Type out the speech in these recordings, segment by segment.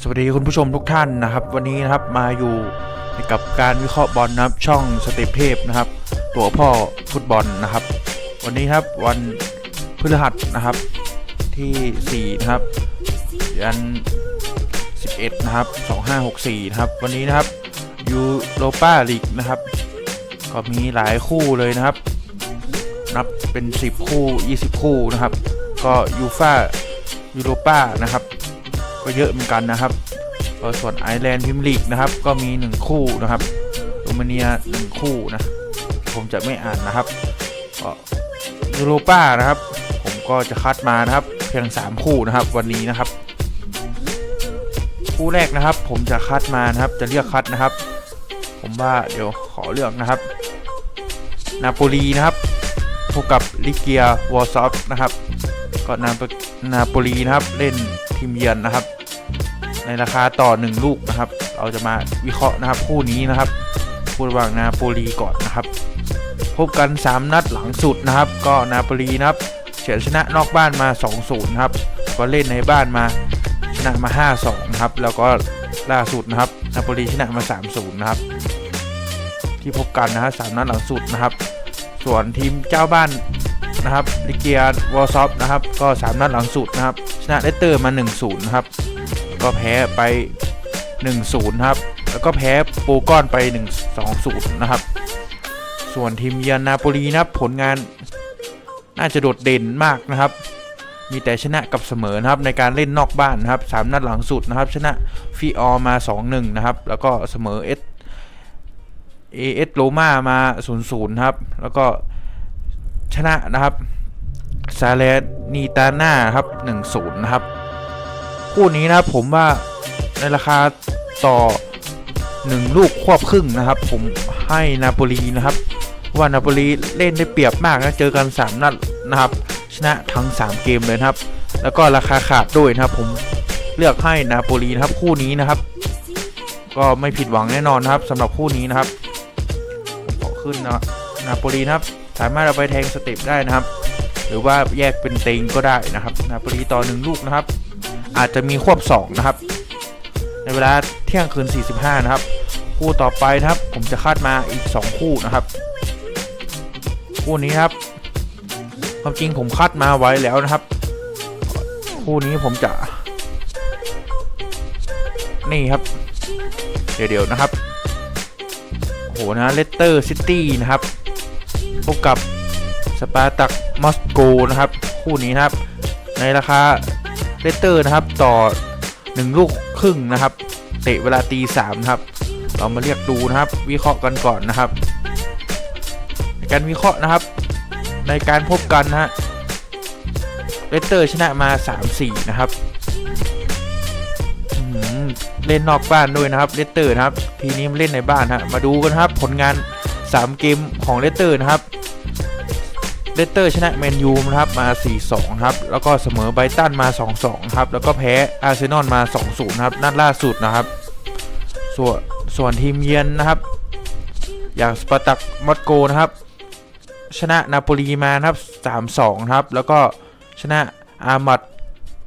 สวัสดีคุณผู้ชมทุกท่านนะครับ วันนี้นะครับมาอยู่กับการวิเคราะห์บอลนะครับช่องสเตปเทพนะครับ ตัวพ่อฟุตบอลนะครับ วันนี้ครับวันพฤหัสนะครับที่4นะครับยัน11นะครับ2564นะครับวันนี้นะครับยูโรปาลีกนะครับ ก็มีหลายคู่เลยนะครับ นับเป็น 10 คู่ 20 คู่นะครับ ก็ยูฟายูโรปานะครับ ก็เยอะเหมือนกันนะครับส่วนไอร์แลนด์พิมลีกนะครับ ก็มี 1 คู่นะครับโรมาเนีย 1 คู่นะ ผมจะไม่อ่านนะครับก็ยูโรป้านะครับ ผมก็จะคัดมานะครับ เพียง 3 คู่นะครับ วันนี้นะครับ คู่แรกนะครับ ผมจะคัดมานะครับ จะเลือกคัดนะครับ ผมว่าเดี๋ยวขอเลือกนะครับ นาโปลีนะครับพบกับลิเกียวอร์ซอฟนะครับ ก็นานาโปลีนะครับ เล่นทีมเยือนนะครับ ในราคาต่อ 1 ลูกนะครับ เราจะมาวิเคราะห์นะครับคู่นี้นะครับคู่ระหว่างนาโปลีก่อนนะครับ พบกัน 3 นัดหลังสุดนะครับ ก็นาโปลีนะครับเฉือนชนะนอกบ้านมา 2-0นะครับก็เล่นในบ้านมาชนะมา 5-2นะครับแล้วก็ล่าสุดนะครับนาโปลีชนะมา 3-0นะครับที่พบกันนะฮะสามนัดหลังสุดนะครับ ส่วนทีมเจ้าบ้านนะครับลิเกียวอร์ซอฟนะครับก็ 3 นัดหลังสุดนะครับชนะเลสเตอร์มา 1-0นะครับ ก็แพ้ไป 1-0 ครับ แล้วก็แพ้โปรก้อนไป 1-2-0 นะครับ ส่วนทีมเยือนนาโปลีนะครับผลงานน่าจะโดดเด่นมากนะครับ มีแต่ชนะกับเสมอนะครับในการเล่นนอกบ้านนะครับสามนัดหลังสุดนะครับ ชนะฟีออมา 2-1 นะครับ แล้วก็เสมอเอสเอเอสโรมามา0-0นะครับ แล้วก็ชนะนะครับซาเลนีตาน่าครับ1-0 นะครับ คู่นี้นะผมว่าในราคาต่อ 1 ลูกควบครึ่งนะครับ ผมให้นาโปลีนะครับว่านาโปลีเล่นได้เปรียบมากนะเจอกัน 3 นัดนะครับ ชนะทั้ง 3 เกมเลยนะครับ แล้วก็ราคาขาดด้วยนะครับ ผมเลือกให้นาโปลีนะครับคู่นี้นะครับ ก็ไม่ผิดหวังแน่นอนนะครับสำหรับคู่นี้นะครับขอขึ้นนะนาโปลีนะครับ สามารถเอาไปแทงสเต็ปได้นะครับ หรือว่าแยกเป็นเต็งก็ได้นะครับ นาโปลีต่อหนึ่งลูกนะครับ อาจจะมีควบ 2 นะครับ ในเวลาเที่ยงคืน 45 นะครับ คู่ต่อไปนะครับ ผมจะคาดมาอีก 2 คู่นะครับ คู่นี้ครับ ความจริงผมคาดมาไว้แล้วนะครับ คู่นี้ผมจะ นี่ครับ เดี๋ยวๆนะครับโหนะเลสเตอร์ซิตี้นะครับ พบกับสปาร์ตักมอสโกนะครับ คู่นี้นะครับ ในราคา เลสเตอร์นะครับ ต่อ 1 ลูกครึ่งนะครับ เตะเวลาตีสามครับ เรามาเรียกดูนะครับ วิเคราะห์กันก่อนนะครับ การวิเคราะห์นะครับ ในการพบกันนะฮะเลสเตอร์ชนะมา 3-4 นะครับเล่นนอกบ้านด้วยนะครับเลสเตอร์นะครับ ทีนี้มาเล่นในบ้านฮะมาดูกันครับผลงาน 3 เกมของเลสเตอร์นะครับ เลสเตอร์ชนะแมนยูนะครับมา 4-2 ครับ แล้วก็เสมอไบตันมา 2-2 ครับ แล้วก็แพ้อาร์เซนอลมา 2-0 ครับ นัดล่าสุดนะครับ ส่วนส่วนทีมเยือนนะครับ อย่างสปาร์ตักมอสโกนะครับ ชนะนาโปลีมานะครับ 3-2 ครับ แล้วก็ชนะอาร์มัด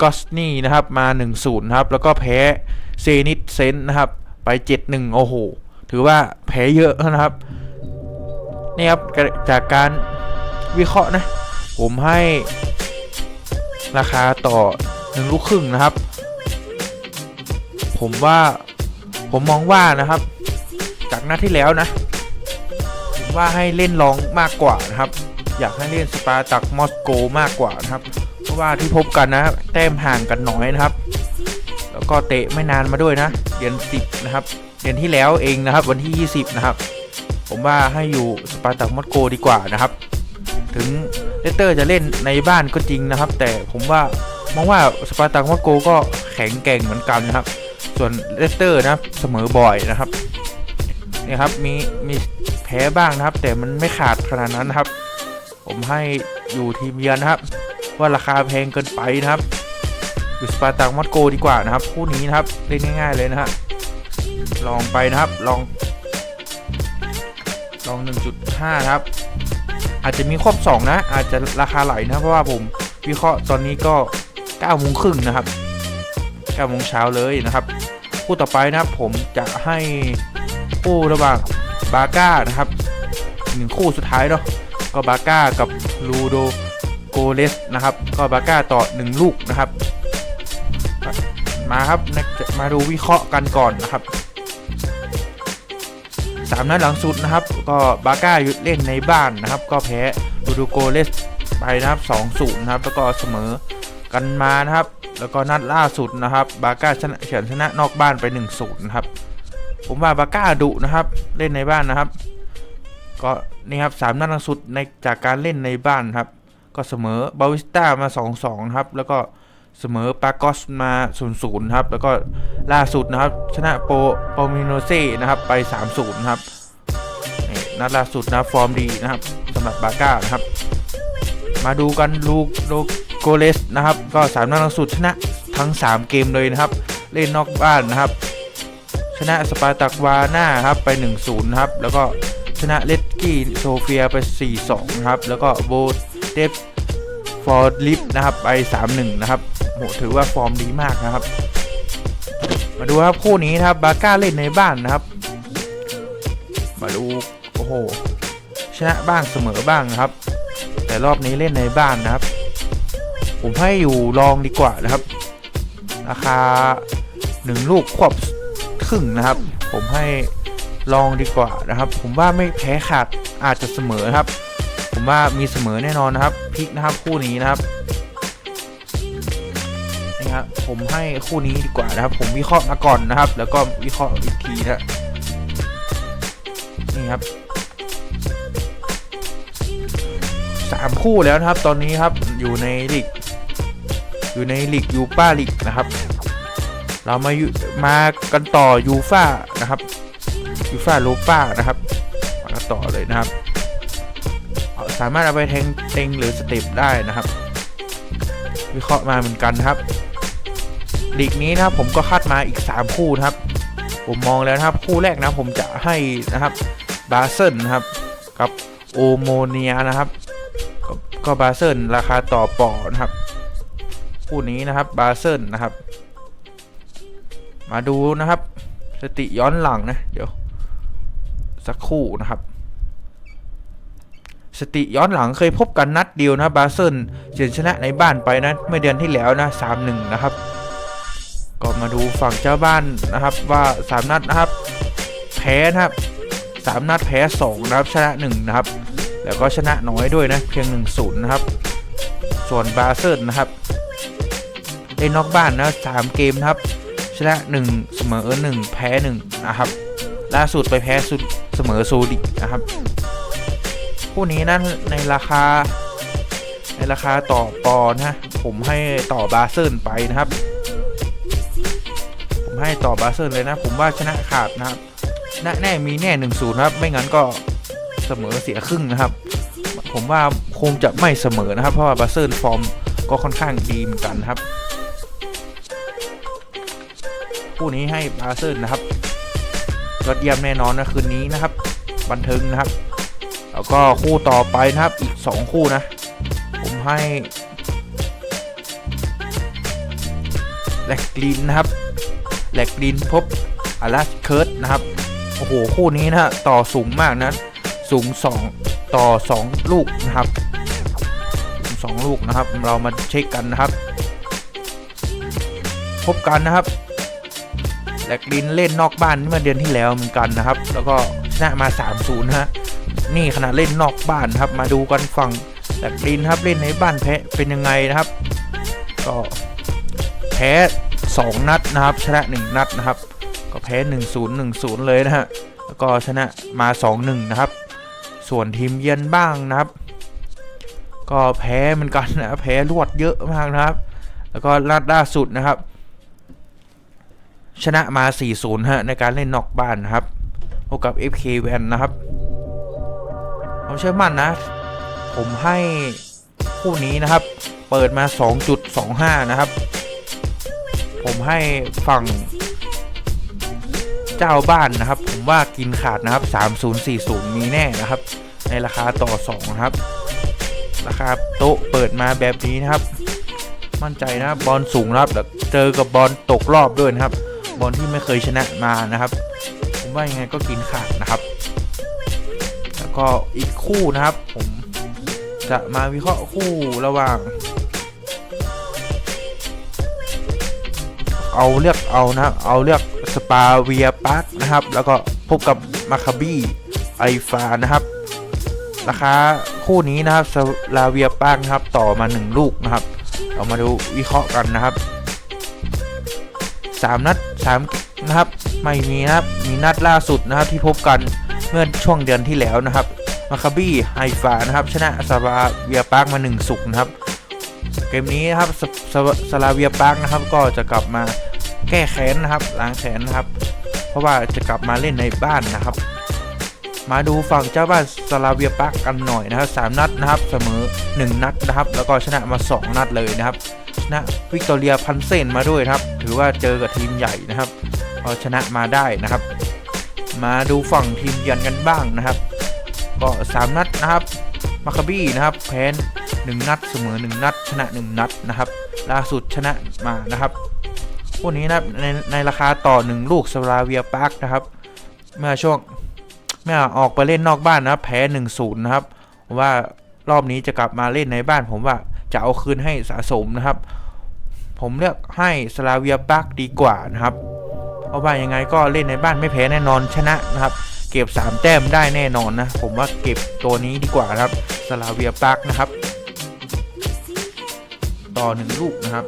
กอสนี่นะครับมา 1-0 ครับ แล้วก็แพ้เซนิตเซนนะครับ ไป 7-1 โอ้โห ถือว่าแพ้เยอะนะครับ นี่ครับจากการ วิเคราะห์นะ ผมให้ราคาต่อ1ลูกครึ่งนะครับ ผมว่าผมมองว่านะครับ จากหน้าที่แล้วนะ ผมว่าให้เล่นลองมากกว่านะครับ อยากให้เล่นสปาร์ตักมอสโกมากกว่านะครับ เพราะว่าที่พบกันนะแต้มห่างกันน้อยนะครับ แล้วก็เตะไม่นานมาด้วยนะเดือน10นะครับเดือนที่แล้วเองนะครับวันที่ 20 นะครับ ผมว่าให้อยู่สปาร์ตักมอสโกดีกว่านะครับ ถึงเลสเตอร์จะเล่นในบ้านก็จริงนะครับ แต่ผมว่ามองว่าสปาร์ตักมอสโกก็แข็งแกร่งเหมือนกันนะครับ ส่วนเลสเตอร์นะครับเสมอบ่อยนะครับนี่ครับมีมีแพ้บ้างนะครับ แต่มันไม่ขาดขนาดนั้นนะครับ ผมให้อยู่ทีมเยือนนะครับ ว่าราคาแพงเกินไปนะครับอยู่สปาร์ตักมอสโกดีกว่านะครับคู่นี้นะครับเล่นง่าย ๆเลยนะฮะลองไปนะครับลองลอง 1.5 ครับ อาจจะมีครบ2นะ อาจจะราคาไหลนะ เพราะว่าผมวิเคราะห์ตอนนี้ก็9โมงครึ่งนะครับ9โมงเช้าเลยนะครับคู่ต่อไปนะครับผมจะให้คู่ระหว่างบาก้านะครับหนึ่งคู่สุดท้ายเนาะก็บาก้ากับลูโดโกเลสนะครับ ก็บาก้าต่อ 1 ลูกนะครับ มาครับมาดูวิเคราะห์กันก่อนนะครับ สามนัดหลังสุดนะครับ ก็บาก้าเล่นในบ้านนะครับ ก็แพ้ลูโดโกเลสไปนะครับ2-0นะครับ แล้วก็เสมอกันมานะครับ แล้วก็นัดล่าสุดนะครับ บาก้าชนะเฉือนชนะนอกบ้านไป1-0นะครับ ผมว่าบาก้าดุนะครับ เล่นในบ้านนะครับ ก็นี่ครับสามนัดล่าสุดในจากการเล่นในบ้านครับ ก็เสมอบาวิสต้ามา2-2นะครับ แล้วก็ เสมอปากอสมา0-0ครับ แล้วก็ล่าสุดนะครับ ชนะโปโปมิโนเซ่นะครับไป3-0นะครับนี่นัดล่าสุดนะฟอร์มดีนะครับสำหรับบาก้านะครับ มาดูกันลูกโลโกเลสนะครับ ก็สามนัดล่าสุดชนะทั้ง 3 เกมเลยนะครับ เล่นนอกบ้านนะครับ ชนะสปาร์ตักวาน่าครับไป 1-0นะครับ แล้วก็ชนะเลดกี้โซเฟียไป 4-2 นะครับ แล้วก็โบเดฟฟอร์ลิฟนะครับไป 3-1 นะครับ โหถือว่าฟอร์มดีมากนะครับ มาดูครับคู่นี้นะครับบาก้าเล่นในบ้านนะครับ มาดูโอ้โหชนะบ้างเสมอบ้างนะครับ แต่รอบนี้เล่นในบ้านนะครับ ผมให้อยู่ลองดีกว่านะครับ ราคา1ลูกควบครึ่งนะครับ ผมให้ลองดีกว่านะครับ ผมว่าไม่แพ้ขาดอาจจะเสมอครับ ผมว่ามีเสมอแน่นอนนะครับพลิกนะครับคู่นี้นะครับ ผมให้คู่นี้ดีกว่านะครับ ผมวิเคราะห์มาก่อนนะครับ แล้วก็วิเคราะห์อีกทีนะนี่ครับสามคู่แล้วนะครับ ตอนนี้ครับอยู่ในลีกอยู่ในลีกยูป้าลีกนะครับ เรามาอยู่มากันต่อยูฟ่านะครับยูฟ่าโลป้านะครับมาต่อเลยนะครับ สามารถเอาไปแทงเต็งหรือสเต็ปได้นะครับ วิเคราะห์มาเหมือนกันครับ ลีกนี้นะครับผมก็คัดมาอีก 3 คู่นะครับ ผมมองแล้วนะครับคู่แรกนะผมจะให้นะครับบาเซนนะครับกับโอโมเนียนะครับก็ก็บาเซนราคาต่อปอนะครับคู่นี้นะครับบาเซนนะครับ มาดูนะครับ สติย้อนหลังนะเดี๋ยวสักคู่นะครับ สติย้อนหลังเคยพบกันนัดเดียวนะบาเซิลเฉือนชนะในบ้านไปนะเมื่อเดือนที่แล้วนะสามหนึ่งนะครับ มาดูฝั่งเจ้าบ้านนะครับว่าสามนัดนะครับแพ้นะครับสามนัดแพ้สองนะครับชนะหนึ่งนะครับแล้วก็ชนะน้อยด้วยนะเพียงหนึ่งศูนย์นะครับ ส่วนบาเซิลนะครับเล่นนอกบ้านนะสามเกมนะครับ ชนะ 1 เสมอ 1 แพ้ 1 นะครับ ล่าสุดไปแพ้สุดเสมอซูดินะครับคู่นี้นั้นในราคาในราคาต่อปอนนะผมให้ต่อบาเซิลไปนะครับ ให้ต่อบาเซิลเลยนะ ผมว่าชนะขาดนะครับแน่มีแน่1นศูนย์ครับไม่งั้นก็เสมอเสียครึ่งนะครับ ผมว่าคงจะไม่เสมอนะครับ เพราะว่าบาเซิลฟอร์มก็ค่อนข้างดีเหมือนกันครับคู่นี้ให้บาเซิลนะครับยอดเยี่ยมแน่นอนนะคืนนี้นะครับ บันเทิงนะครับ แล้วก็คู่ต่อไปนะครับอีก 2 คู่นะ ผมให้แลกลินนะครับ แลกลินพบอาราสเคิร์ตนะครับ โอ้โห คู่นี้นะต่อสูงมากนะ สูง 2 ต่อ 2 ลูกนะครับสูง2ลูกนะครับ เรามาเช็คกันนะครับ พบกันนะครับแลกลินเล่นนอกบ้านเมื่อเดือนที่แล้วเหมือนกันนะครับ แล้วก็ชนะมา3-0นะฮะนี่ขนาดเล่นนอกบ้านครับ มาดูกันฝั่งแลกลินครับเล่นในบ้านแพ้เป็นยังไงนะครับ ก็แพ้ 2 นัดนะครับ ชนะ 1 นัดนะครับ ก็แพ้ 1-0 1-0 เลยนะฮะ แล้วก็ชนะมา 2-1 นะครับ ส่วนทีมเยือนบ้างนะครับ ก็แพ้เหมือนกันนะแพ้รวดเยอะมากนะครับ แล้วก็นัดล่าสุดนะครับ ชนะมา 4-0 ฮะในการเล่นนอกบ้านนะครับพบกับ FK แวนนะครับผมเชื่อมั่นนะ ผมให้คู่นี้นะครับ เปิดมา 2.25 นะครับ ผมให้ฝั่งเจ้าบ้านนะครับ ผมว่ากินขาดนะครับ 3040 มีแน่นะครับ ในราคาต่อ 2 นะครับ ราคาโต๊ะเปิดมาแบบนี้นะครับ มั่นใจนะครับบอลสูงนะครับแล้วเจอกับบอลตกรอบด้วยนะครับ บอลที่ไม่เคยชนะมานะครับ ผมว่ายังไงก็กินขาดนะครับ แล้วก็อีกคู่นะครับ ผมจะมาวิเคราะห์คู่ระหว่าง เอาเลือกเอานะครับเอาเลือกสปาเวียปาร์คนะครับ แล้วก็พบกับมาคาบี้ไอฟานะครับ ราคาคู่นี้นะครับสลาเวียปาร์คนะครับต่อมา 1 ลูกนะครับ เรามาดูวิเคราะห์กันนะครับ 3 นัด3นะครับไม่มีนะครับมีนัดล่าสุดนะครับที่พบกันเมื่อช่วงเดือนที่แล้วนะครับมาคาบี้ไฮฟานะครับชนะสลาเวียปาร์คมา1สุกนะครับ เกมนี้นะครับสสสลาเวียปาร์คนะครับก็จะกลับมาแก้แค้นนะครับล้างแค้นนะครับ เพราะว่าจะกลับมาเล่นในบ้านนะครับ มาดูฝั่งเจ้าบ้านสลาเวียปาร์คกันหน่อยนะครับสามนัดนะครับเสมอ 1 นัดนะครับ แล้วก็ชนะมา 2 นัดเลยนะครับชนะวิกตอเรียพันเซนมาด้วยครับ ถือว่าเจอกับทีมใหญ่นะครับก็ชนะมาได้นะครับ มาดูฝั่งทีมเยือนกันบ้างนะครับ ก็ 3 นัดนะครับมาคาบี้นะครับแพ้ หนึ่งนัดเสมอ 1 นัด ชนะ 1 นัดนะครับล่าสุดชนะมานะครับพวกนี้นะครับในในราคาต่อ 1 ลูกสลาเวียปาร์คนะครับเมื่อช่วงเมื่อออกไปเล่นนอกบ้านนะแพ้1นศูนย์นะครับว่ารอบนี้จะกลับมาเล่นในบ้านผมว่าจะเอาคืนให้สะสมนะครับ ผมเลือกให้สลาเวียปาร์คดีกว่านะครับเพราว่ายังไงก็เล่นในบ้านไม่แพ้แน่นอนชนะนะครับเก็บ 3 แต้มได้แน่นอนนะ ผมว่าเก็บตัวนี้ดีกว่านะครับสลาเวียปาร์คนะครับ ต่อ1ลูกนะครับ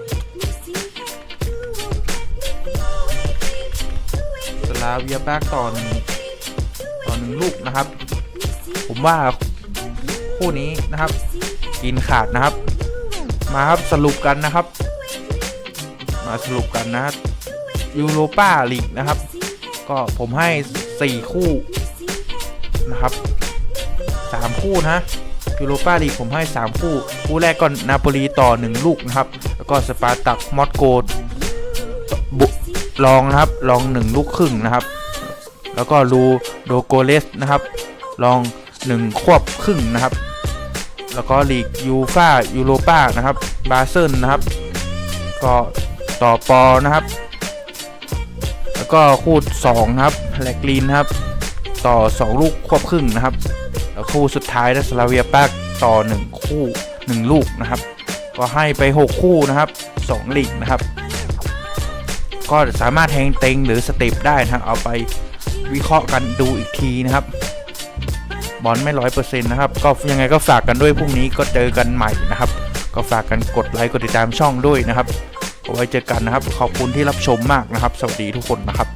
สลาเวียปาร์คต่อหนึ่งต่อหนึ่งลูกนะครับ ผมว่าคู่นี้นะครับ กินขาดนะครับ มาครับสรุปกันนะครับ มาสรุปกันนะครับยูโรปาลีกนะครับ ก็ผมให้ 4 คู่นะครับ 3 คู่นะ ยูโรปาลีกผมให้ 3 คู่ คู่แรกก็นาโปลีต่อ 1 ลูกนะครับ แล้วก็สปาร์ตักมอสโกบุลองนะครับลอง 1 ลูกครึ่งนะครับ แล้วก็ลูโดโกเลสนะครับ ลอง 1 ควบครึ่งนะครับ แล้วก็ลีกยูฟายูโรปานะครับบาเซิลนะครับ ก็ต่อปอนะครับ แล้วก็คู่2นะครับแลกลีนนะครับ ต่อ 2 ลูกควบครึ่งนะครับ แล้วคู่สุดท้ายนะสลาเวียแปากต่อ 1 คู่ 1 ลูกนะครับ ก็ให้ไป 6 คู่นะครับ 2 ลีกนะครับ ก็สามารถแทงเต็งหรือสเต็ปได้นะครับเอาไปวิเคราะห์กันดูอีกทีนะครับบอลไม่ร้อยเปอร์เซ็นต์นะครับ ก็ยังไงก็ฝากกันด้วยพรุ่งนี้ก็เจอกันใหม่นะครับ ก็ฝากกันกดไลค์กดติดตามช่องด้วยนะครับเอาไว้เจอกันนะครับ ขอบคุณที่รับชมมากนะครับ สวัสดีทุกคนนะครับ